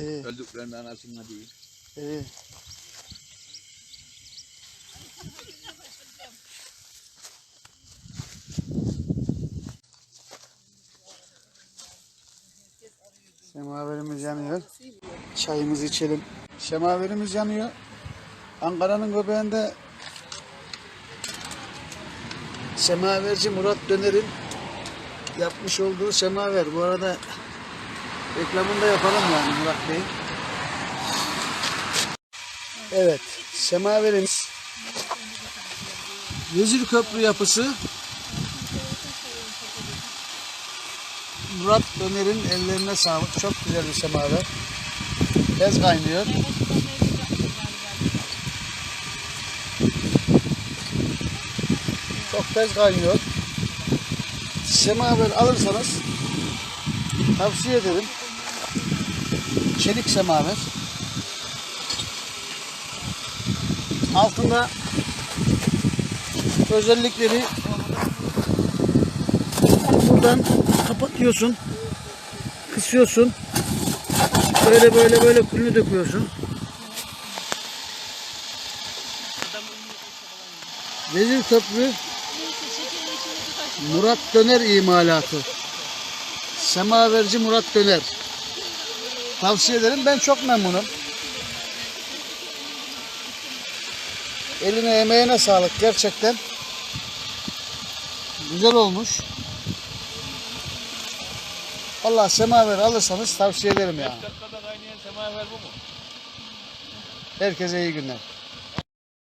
İyi, Öldüklerinin anasına değil. iyi. Semaverimiz yanıyor. Çayımızı içelim. Semaverimiz yanıyor. Ankara'nın göbeğinde Semaverci Murat Döner'in yapmış olduğu semaver. Bu arada reklamını da yapalım yani Murat Bey. Evet, semaverimiz Vezir Köprü yapısı Murat Döner'in ellerine sağlık. Çok güzel bir semaver. Bez kaynıyor. Çok bez kaynıyor. Semaver alırsanız tavsiye ederim. Çelik semaver. Altında özellikleri buradan kapatıyorsun. Kısıyorsun. Böyle böyle böyle külünü döküyorsun. Vezir Köprü Murat Döner imalatı. Semaverci Murat Döner. Tavsiye ederim. Ben çok memnunum. Eline emeğine sağlık gerçekten. Güzel olmuş. Allah semaver alırsanız tavsiye ederim yani. dakikada kaynayan semaver bu mu? Herkese iyi günler.